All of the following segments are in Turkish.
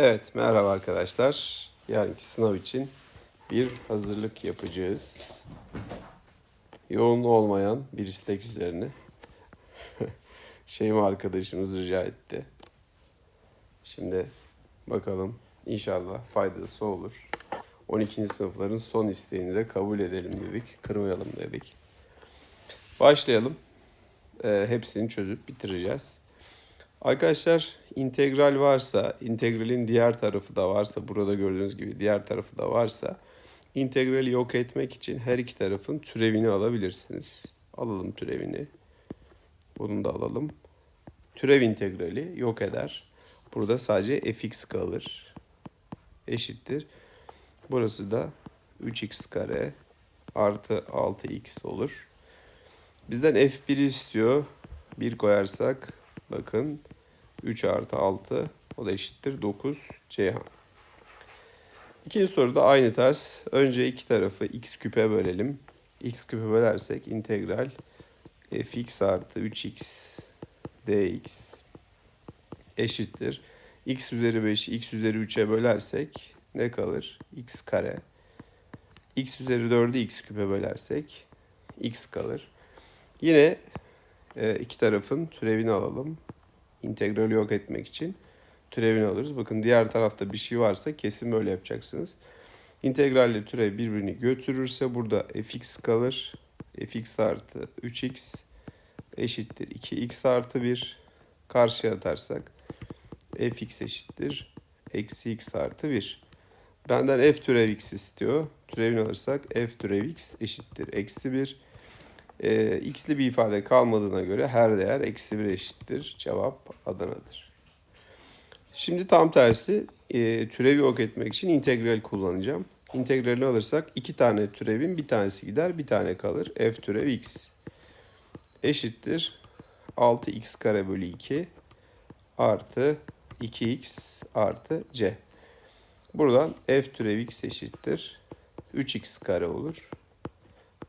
Evet, merhaba arkadaşlar. Yarınki sınav için bir hazırlık yapacağız. Yoğun olmayan bir istek üzerine. Şeyma arkadaşımız rica etti. Şimdi bakalım inşallah faydası olur. 12. sınıfların son isteğini de kabul edelim dedik. Kırmayalım dedik. Başlayalım. Ee, hepsini çözüp bitireceğiz. Arkadaşlar integral varsa, integralin diğer tarafı da varsa, burada gördüğünüz gibi diğer tarafı da varsa, integrali yok etmek için her iki tarafın türevini alabilirsiniz. Alalım türevini. Bunu da alalım. Türev integrali yok eder. Burada sadece fx kalır. Eşittir. Burası da 3x kare artı 6x olur. Bizden f1'i istiyor. 1 koyarsak bakın 3 artı 6 o da eşittir 9 Ceyhan. İkinci soruda aynı ters. Önce iki tarafı x küpe bölelim. x küpe bölersek integral fx artı 3x dx eşittir. x üzeri 5'i x üzeri 3'e bölersek ne kalır? x kare. x üzeri 4'ü x küpe bölersek x kalır. Yine e, iki tarafın türevini alalım. İntegrali yok etmek için türevini alırız. Bakın diğer tarafta bir şey varsa kesin böyle yapacaksınız. İntegralle türev birbirini götürürse burada fx kalır. fx artı 3x eşittir 2x artı 1. Karşıya atarsak fx eşittir eksi x artı 1. Benden f türev x istiyor. Türevini alırsak f türev x eşittir eksi 1 e, x'li bir ifade kalmadığına göre her değer eksi 1 eşittir. Cevap Adana'dır. Şimdi tam tersi e, türevi yok etmek için integral kullanacağım. İntegralini alırsak iki tane türevin bir tanesi gider bir tane kalır. f türev x eşittir 6x kare bölü 2 artı 2x artı c. Buradan f türev x eşittir 3x kare olur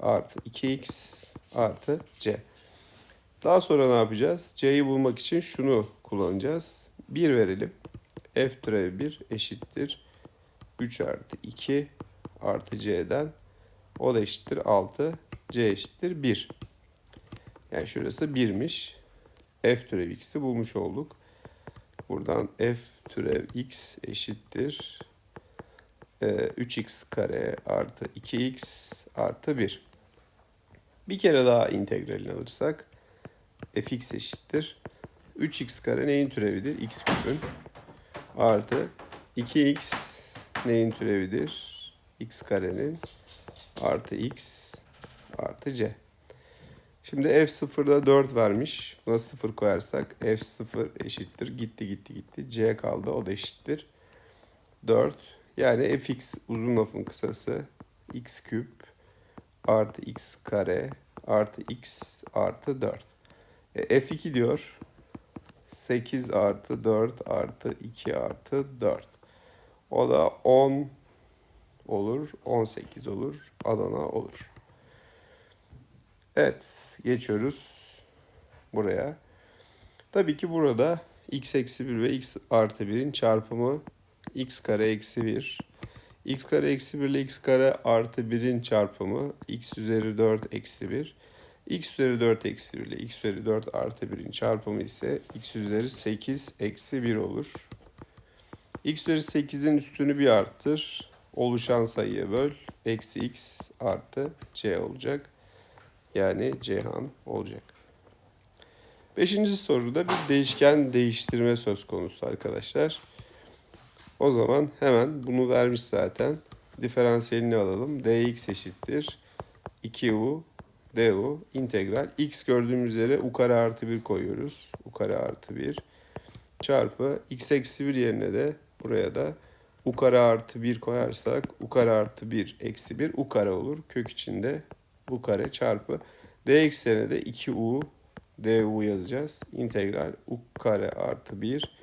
artı 2x artı c. Daha sonra ne yapacağız? c'yi bulmak için şunu kullanacağız. 1 verelim. f türev 1 eşittir 3 artı 2 artı c'den o da eşittir 6 c eşittir 1. Yani şurası 1'miş. f türev x'i bulmuş olduk. Buradan f türev x eşittir 3x kare artı 2x artı 1. Bir kere daha integralini alırsak fx eşittir. 3x kare neyin türevidir? x küpün. Artı 2x neyin türevidir? x karenin artı x artı c. Şimdi f0'da 4 vermiş. Buna 0 koyarsak f0 eşittir. Gitti gitti gitti. c kaldı. O da eşittir. 4. Yani fx uzun lafın kısası x küp artı x kare artı x artı 4. E, F2 diyor. 8 artı 4 artı 2 artı 4. O da 10 olur. 18 olur. Adana olur. Evet. Geçiyoruz buraya. Tabii ki burada x eksi 1 ve x artı 1'in çarpımı x kare eksi 1 x kare eksi 1 ile x kare artı 1'in çarpımı x üzeri 4 eksi 1. x üzeri 4 eksi 1 ile x üzeri 4 artı 1'in çarpımı ise x üzeri 8 eksi 1 olur. x üzeri 8'in üstünü bir arttır. Oluşan sayıya böl. Eksi x artı c olacak. Yani Cihan olacak. Beşinci soruda bir değişken değiştirme söz konusu arkadaşlar. O zaman hemen bunu vermiş zaten. Diferansiyelini alalım. dx eşittir. 2u du integral. x gördüğümüz üzere u kare artı 1 koyuyoruz. u kare artı 1 çarpı x eksi 1 yerine de buraya da u kare artı 1 koyarsak u kare artı 1 eksi 1 u kare olur. Kök içinde u kare çarpı dx yerine de 2u du yazacağız. İntegral u kare artı 1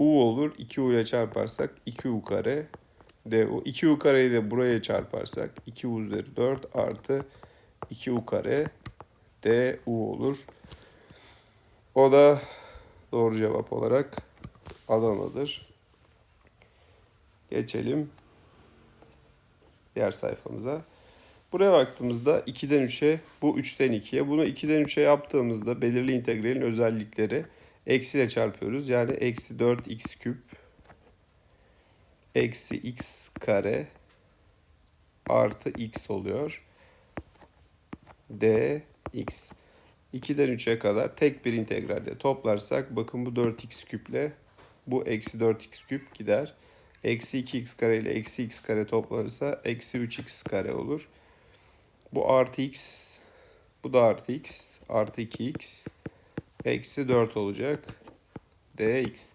u olur. 2u ile çarparsak 2u kare du. 2u kareyi de buraya çarparsak 2u üzeri 4 artı 2u kare du olur. O da doğru cevap olarak Adana'dır. Geçelim diğer sayfamıza. Buraya baktığımızda 2'den 3'e bu 3'ten 2'ye. Bunu 2'den 3'e yaptığımızda belirli integralin özellikleri eksiyle çarpıyoruz. Yani eksi 4x küp eksi x kare artı x oluyor. dx. 2'den 3'e kadar tek bir integralde toplarsak bakın bu 4x küple bu eksi 4x küp gider. Eksi 2x kare ile eksi x kare toplanırsa eksi 3x kare olur. Bu artı x, bu da artı x, artı 2x, eksi 4 olacak. dx.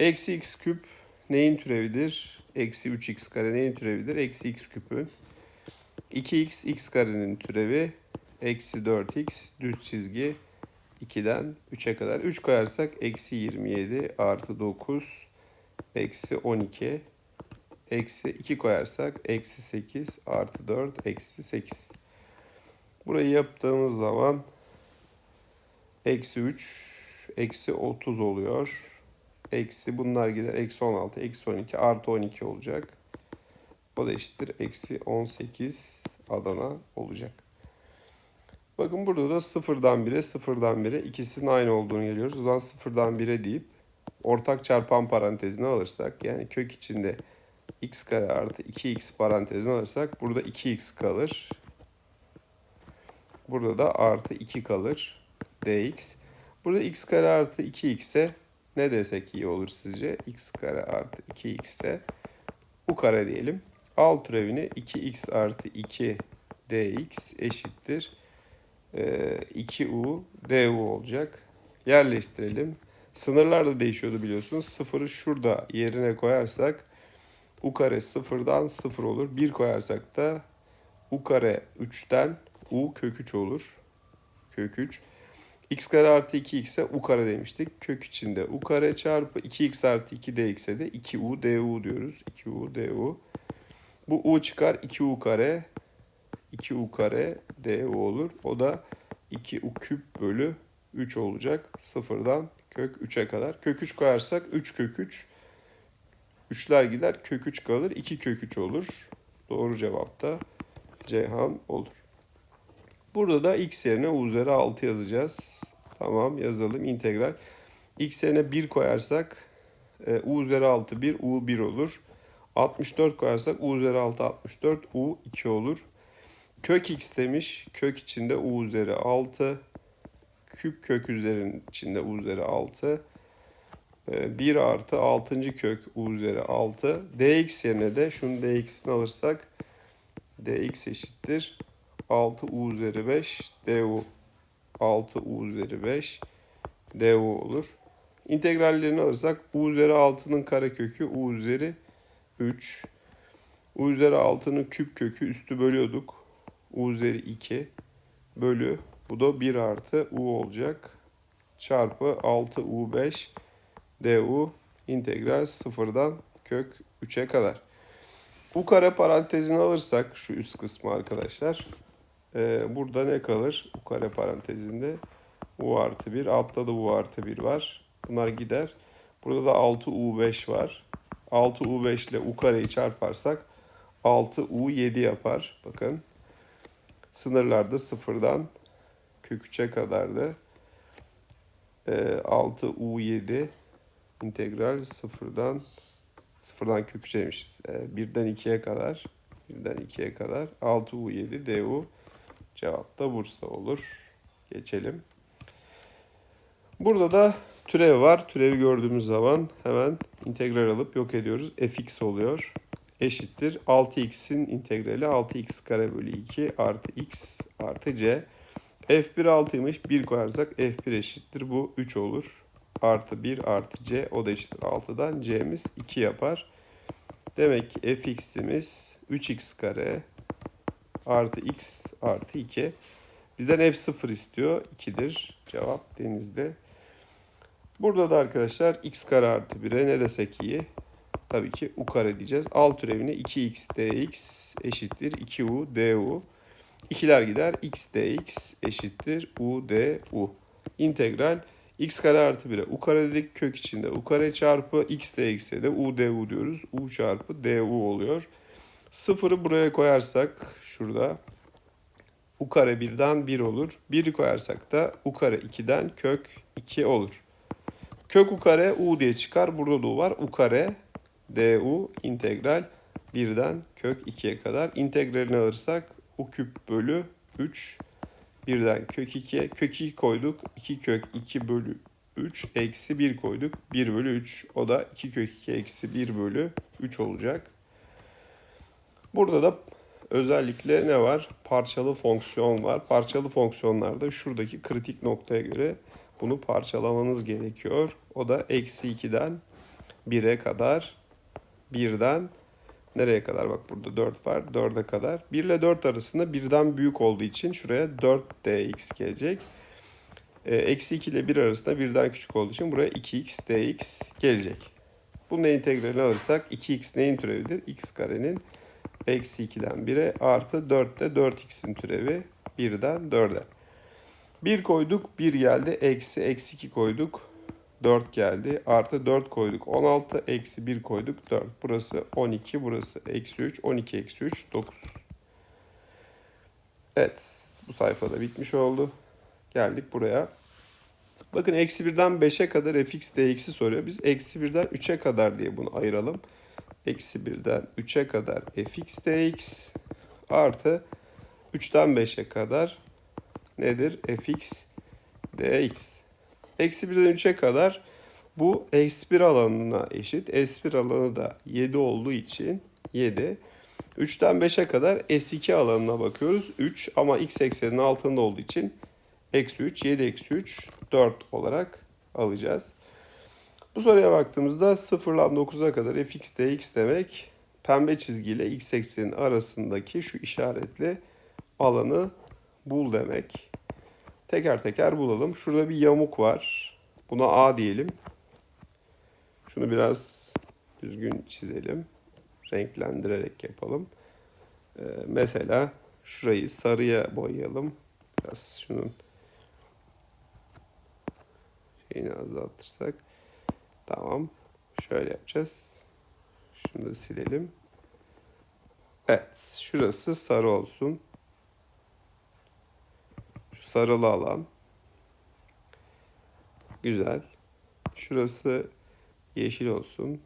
Eksi x küp neyin türevidir? Eksi 3x kare neyin türevidir? Eksi x küpün. 2x x karenin türevi. Eksi 4x düz çizgi 2'den 3'e kadar. 3 koyarsak eksi 27 artı 9 eksi 12 eksi 2 koyarsak eksi 8 artı 4 eksi 8. Burayı yaptığımız zaman eksi 3 eksi 30 oluyor. Eksi bunlar gider eksi 16 eksi 12 artı 12 olacak. O da eşittir eksi 18 Adana olacak. Bakın burada da sıfırdan 1'e sıfırdan 1'e ikisinin aynı olduğunu geliyoruz. O zaman sıfırdan 1'e deyip ortak çarpan parantezini alırsak yani kök içinde x kare artı 2x parantezini alırsak burada 2x kalır. Burada da artı 2 kalır. Dx. Burada x kare artı 2x'e ne desek iyi olur sizce? x kare artı 2x'e u kare diyelim. Al türevini 2x artı 2 dx eşittir. 2u du olacak. Yerleştirelim. Sınırlar da değişiyordu biliyorsunuz. Sıfırı şurada yerine koyarsak u kare sıfırdan sıfır olur. 1 koyarsak da u kare 3'ten u kök 3 olur. Kök 3. x kare artı 2x'e u kare demiştik. Kök içinde u kare çarpı 2x artı 2 dx'e de 2u du diyoruz. 2u du. Bu u çıkar 2u kare 2u kare du olur. O da 2u küp bölü 3 olacak. Sıfırdan kök 3'e kadar. Kök 3 koyarsak 3 kök 3. 3'ler gider kök 3 kalır. 2 kök 3 olur. Doğru cevap da Ceyhan olur. Burada da x yerine u üzeri 6 yazacağız. Tamam yazalım integral. x yerine 1 koyarsak e, u üzeri 6 1 u 1 olur. 64 koyarsak u üzeri 6 64 u 2 olur. Kök x demiş. Kök içinde u üzeri 6. Küp kök üzerin içinde u üzeri 6. 1 artı 6. kök u üzeri 6. dx yerine de şunu dx'ini alırsak dx eşittir. 6 u üzeri 5 du. 6 u üzeri 5 du olur. İntegrallerini alırsak u üzeri 6'nın karekökü u üzeri 3. u üzeri 6'nın küp kökü üstü bölüyorduk. u üzeri 2 bölü. Bu da 1 artı u olacak. Çarpı 6u5 du integral sıfırdan kök 3'e kadar. U kare parantezini alırsak şu üst kısmı arkadaşlar. Ee, burada ne kalır? U kare parantezinde u artı 1. Altta da u artı 1 var. Bunlar gider. Burada da 6u5 var. 6u5 ile u kareyi çarparsak 6u7 yapar. Bakın. Sınırlarda sıfırdan kök 3'e kadardı. Ee, 6u7 integral sıfırdan sıfırdan kök 3'eymişiz. Ee, birden 2'ye kadar birden 2'ye kadar 6u7 du cevap da Bursa olur. Geçelim. Burada da türev var. Türevi gördüğümüz zaman hemen integral alıp yok ediyoruz. fx oluyor. Eşittir. 6x'in integrali 6x kare bölü 2 artı x artı c. f1 6'ymış. 1 koyarsak f1 eşittir. Bu 3 olur. Artı 1 artı c. O da eşittir 6'dan. c'miz 2 yapar. Demek ki fx'imiz 3x kare artı x artı 2. Bizden f0 istiyor. 2'dir. Cevap denizde. Burada da arkadaşlar x kare artı 1'e ne desek iyi? Tabii ki u kare diyeceğiz. Alt türevine 2x dx eşittir 2u du. İkiler gider. x dx eşittir u du. İntegral x kare artı 1'e u kare dedik kök içinde u kare çarpı x dx'e de u du diyoruz. u çarpı du oluyor. Sıfırı buraya koyarsak şurada u kare 1'den 1 olur. 1'i koyarsak da u kare 2'den kök 2 olur. Kök u kare u diye çıkar. Burada da u var. u kare du integral 1'den kök 2'ye kadar. İntegralini alırsak u küp bölü 3 birden kök 2'ye kök 2 koyduk. 2 kök 2 bölü 3 eksi 1 koyduk. 1 bölü 3 o da 2 kök 2 eksi 1 bölü 3 olacak. Burada da özellikle ne var? Parçalı fonksiyon var. Parçalı fonksiyonlarda şuradaki kritik noktaya göre bunu parçalamanız gerekiyor. O da eksi 2'den 1'e kadar 1'den nereye kadar? Bak burada 4 var. 4'e kadar. 1 ile 4 arasında birden büyük olduğu için şuraya 4dx gelecek. Ee, Eksi 2 ile 1 arasında birden küçük olduğu için buraya 2x dx gelecek. Bunun integralini alırsak 2x neyin türevidir? x karenin eksi 2'den 1'e artı 4 de 4x'in türevi 1'den 4'e. 1 koyduk 1 geldi. Eksi eksi 2 koyduk. 4 geldi. Artı 4 koyduk. 16 eksi 1 koyduk. 4. Burası 12. Burası eksi 3. 12 eksi 3. 9. Evet. Bu sayfada bitmiş oldu. Geldik buraya. Bakın eksi 1'den 5'e kadar fx dx'i soruyor. Biz eksi 1'den 3'e kadar diye bunu ayıralım. Eksi 1'den 3'e kadar fx dx artı 3'ten 5'e kadar nedir? fx dx. Eksi 1'den 3'e kadar bu S1 alanına eşit. S1 alanı da 7 olduğu için 7. 3'ten 5'e kadar S2 alanına bakıyoruz. 3 ama x eksenin altında olduğu için eksi 3, 7 eksi 3, 4 olarak alacağız. Bu soruya baktığımızda 0 ile 9'a kadar fx dx demek pembe çizgiyle x eksenin arasındaki şu işaretli alanı bul demek. Teker teker bulalım. Şurada bir yamuk var. Buna A diyelim. Şunu biraz düzgün çizelim. Renklendirerek yapalım. Ee, mesela şurayı sarıya boyayalım. Biraz şunun şeyini azaltırsak. Tamam. Şöyle yapacağız. Şunu da silelim. Evet. Şurası sarı olsun. Şu sarılı alan. Güzel. Şurası yeşil olsun.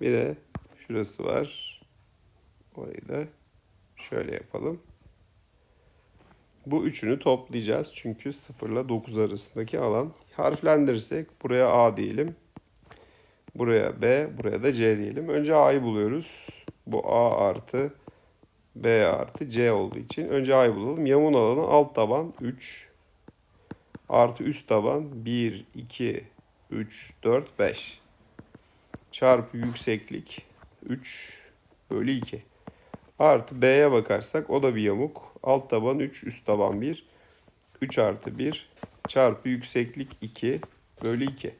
Bir de şurası var. Orayı da şöyle yapalım. Bu üçünü toplayacağız. Çünkü 0 ile 9 arasındaki alan. Harflendirirsek buraya A diyelim. Buraya B, buraya da C diyelim. Önce A'yı buluyoruz. Bu A artı B artı C olduğu için. Önce A'yı bulalım. Yamun alanı alt taban 3 artı üst taban 1, 2, 3, 4, 5 çarpı yükseklik 3 bölü 2 artı B'ye bakarsak o da bir yamuk. Alt taban 3, üst taban 1. 3 artı 1 çarpı yükseklik 2 bölü 2.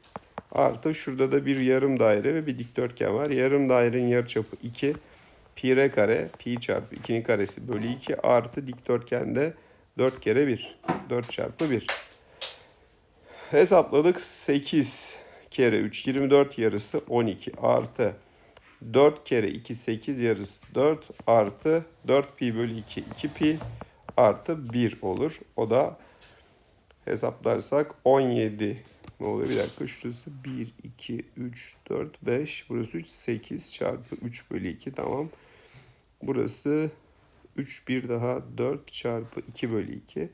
Artı şurada da bir yarım daire ve bir dikdörtgen var. Yarım dairenin yarıçapı 2. Pi r kare, pi çarpı 2'nin karesi bölü 2 artı dikdörtgende 4 kere 1. 4 çarpı 1. Hesapladık 8 kere 3 24 yarısı 12 artı 4 kere 2 8 yarısı 4 artı 4 pi bölü 2 2 pi artı 1 olur. O da hesaplarsak 17 ne oluyor? Bir dakika şurası 1, 2, 3, 4, 5. Burası 3, 8 çarpı 3 bölü 2 tamam. Burası 3, 1 daha 4 çarpı 2 bölü 2.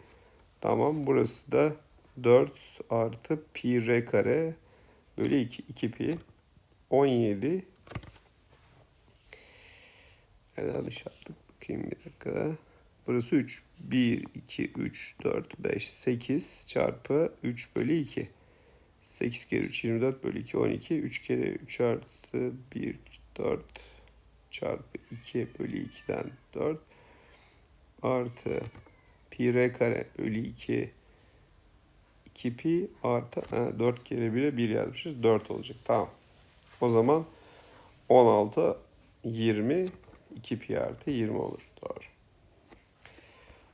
Tamam burası da 4 artı pi r kare bölü 2, 2 pi 17 Nerede yanlış yaptık? Bakayım bir dakika. Burası 3. 1, 2, 3, 4, 5, 8 çarpı 3 bölü 2. 8 kere 3, 24 bölü 2, 12. 3 kere 3 artı 1, 4 çarpı 2 bölü 2'den 4 artı pi r kare bölü 2 2 pi artı ha, 4 kere 1'e 1 yazmışız. 4 olacak. Tamam. O zaman 16 20 2 pi artı 20 olur. Doğru.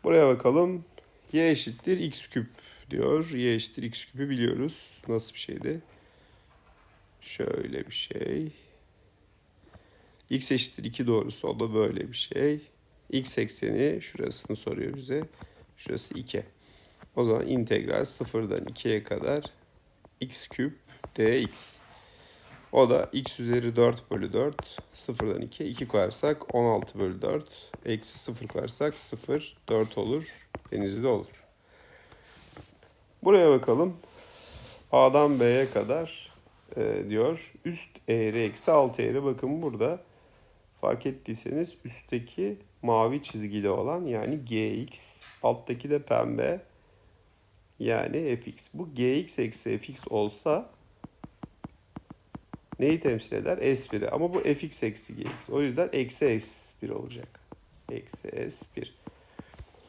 Buraya bakalım. Y eşittir x küp diyor. Y eşittir x küpü biliyoruz. Nasıl bir şeydi? Şöyle bir şey. X eşittir 2 doğrusu o da böyle bir şey. X ekseni şurasını soruyor bize. Şurası 2. O zaman integral sıfırdan 2'ye kadar x küp dx. O da x üzeri 4 bölü 4. Sıfırdan 2'ye 2 koyarsak 16 bölü 4. Eksi 0 koyarsak 0, 4 olur. Denizli olur. Buraya bakalım. A'dan B'ye kadar e, diyor. Üst eğri eksi alt eğri. Bakın burada fark ettiyseniz üstteki mavi çizgili olan yani gx. Alttaki de pembe yani fx. Bu gx eksi fx olsa neyi temsil eder? S1'i. Ama bu fx eksi gx. O yüzden eksi S1 olacak. Eksi S1.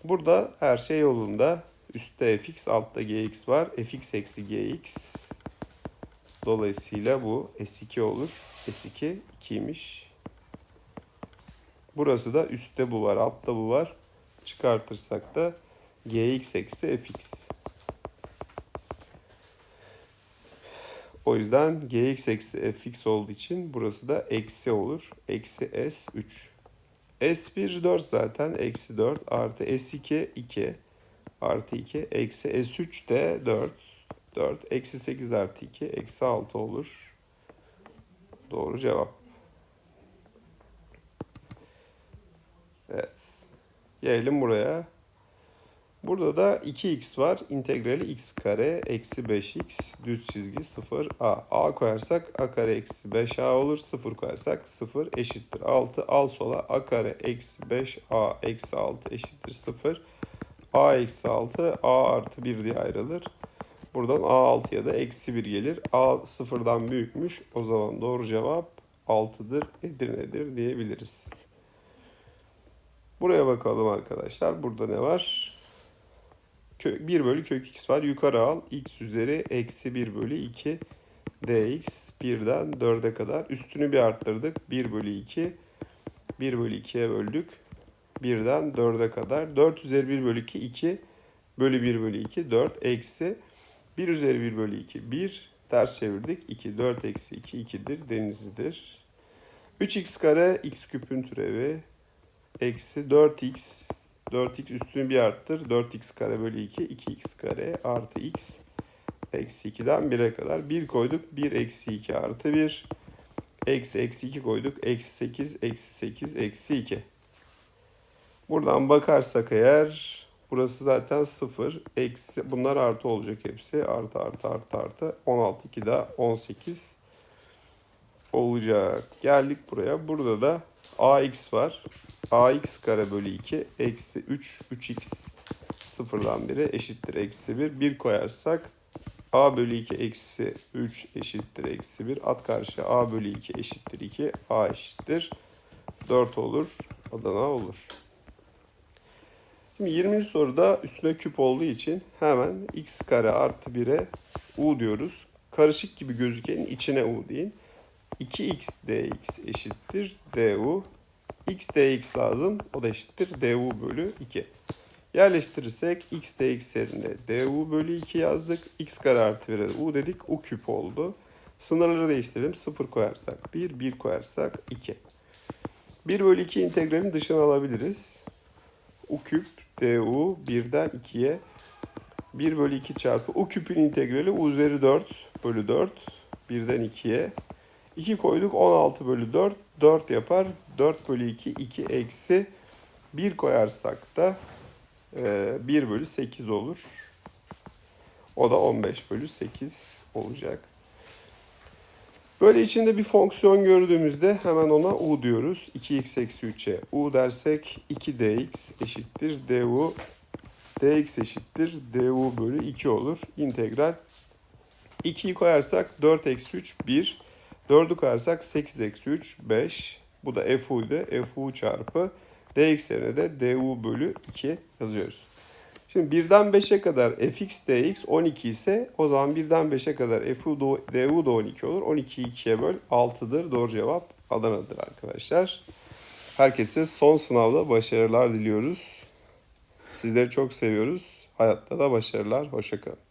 Burada her şey yolunda. Üstte fx, altta gx var. fx eksi gx. Dolayısıyla bu S2 olur. S2 2'ymiş. Burası da üstte bu var, altta bu var. Çıkartırsak da gx eksi fx. O yüzden gx eksi fx olduğu için burası da eksi olur. Eksi s3. S1 4 zaten. Eksi 4 artı S2 2 artı 2 eksi S3 de 4. 4 eksi 8 artı 2 eksi 6 olur. Doğru cevap. Evet. Gelelim buraya. Burada da 2x var. İntegrali x kare eksi 5x düz çizgi 0 a. a koyarsak a kare eksi 5a olur. 0 koyarsak 0 eşittir 6. Al sola a kare eksi 5a eksi 6 eşittir 0. a eksi 6 a artı 1 diye ayrılır. Buradan a6'ya da eksi 1 gelir. a sıfırdan büyükmüş. O zaman doğru cevap 6'dır. Edirne'dir diyebiliriz. Buraya bakalım arkadaşlar. Burada ne var? 1 bölü kök x var. Yukarı al. x üzeri eksi 1 bölü 2 dx 1'den 4'e kadar. Üstünü bir arttırdık. 1 bölü 2. 1 bölü 2'ye böldük. 1'den 4'e kadar. 4 üzeri 1 bölü 2 2 bölü 1 bölü 2 4 eksi 1 üzeri 1 bölü 2 1 ters çevirdik. 2 4 eksi 2 2'dir denizlidir. 3x kare x küpün türevi eksi 4x 4x üstünü bir arttır. 4x kare bölü 2 2x kare artı x eksi 2'den 1'e kadar 1 koyduk. 1 eksi 2 artı 1 eksi eksi 2 koyduk. Eksi 8 eksi 8 eksi 2. Buradan bakarsak eğer burası zaten 0. Eksi bunlar artı olacak hepsi. Artı artı artı artı. 16 2 daha 18 olacak. Geldik buraya. Burada da ax var. Ax kare bölü 2 eksi 3 3x sıfırdan 1'e eşittir eksi 1. 1 koyarsak a bölü 2 eksi 3 eşittir eksi 1. At karşı a bölü 2 eşittir 2. a eşittir 4 olur. Adana olur. Şimdi 20. soruda üstüne küp olduğu için hemen x kare artı 1'e u diyoruz. Karışık gibi gözükenin içine u deyin. 2x dx eşittir du. X dx lazım. O da eşittir du bölü 2. Yerleştirirsek x dx yerine du bölü 2 yazdık. x kare artı 1'e de u dedik. u küp oldu. Sınırları değiştirelim. 0 koyarsak 1, 1 koyarsak 2. 1 bölü 2 integralin dışına alabiliriz. u küp du 1'den 2'ye 1 bölü 2 çarpı u küpün integrali u üzeri 4 bölü 4 1'den 2'ye 2 koyduk 16 bölü 4 4 yapar 4 bölü 2 2 eksi 1 koyarsak da e, 1 bölü 8 olur. O da 15 bölü 8 olacak. Böyle içinde bir fonksiyon gördüğümüzde hemen ona u diyoruz. 2x eksi 3'e u dersek 2dx eşittir du. dx eşittir du bölü 2 olur. İntegral 2'yi koyarsak 4 eksi 3 1. 4'ü koyarsak 8 eksi 3 5. Bu da fu'ydu. fu çarpı dx yerine de du bölü 2 yazıyoruz. Şimdi 1'den 5'e kadar fx dx 12 ise o zaman 1'den 5'e kadar fu du da 12 olur. 12'yi 2'ye böl 6'dır. Doğru cevap Adana'dır arkadaşlar. Herkese son sınavda başarılar diliyoruz. Sizleri çok seviyoruz. Hayatta da başarılar. Hoşçakalın.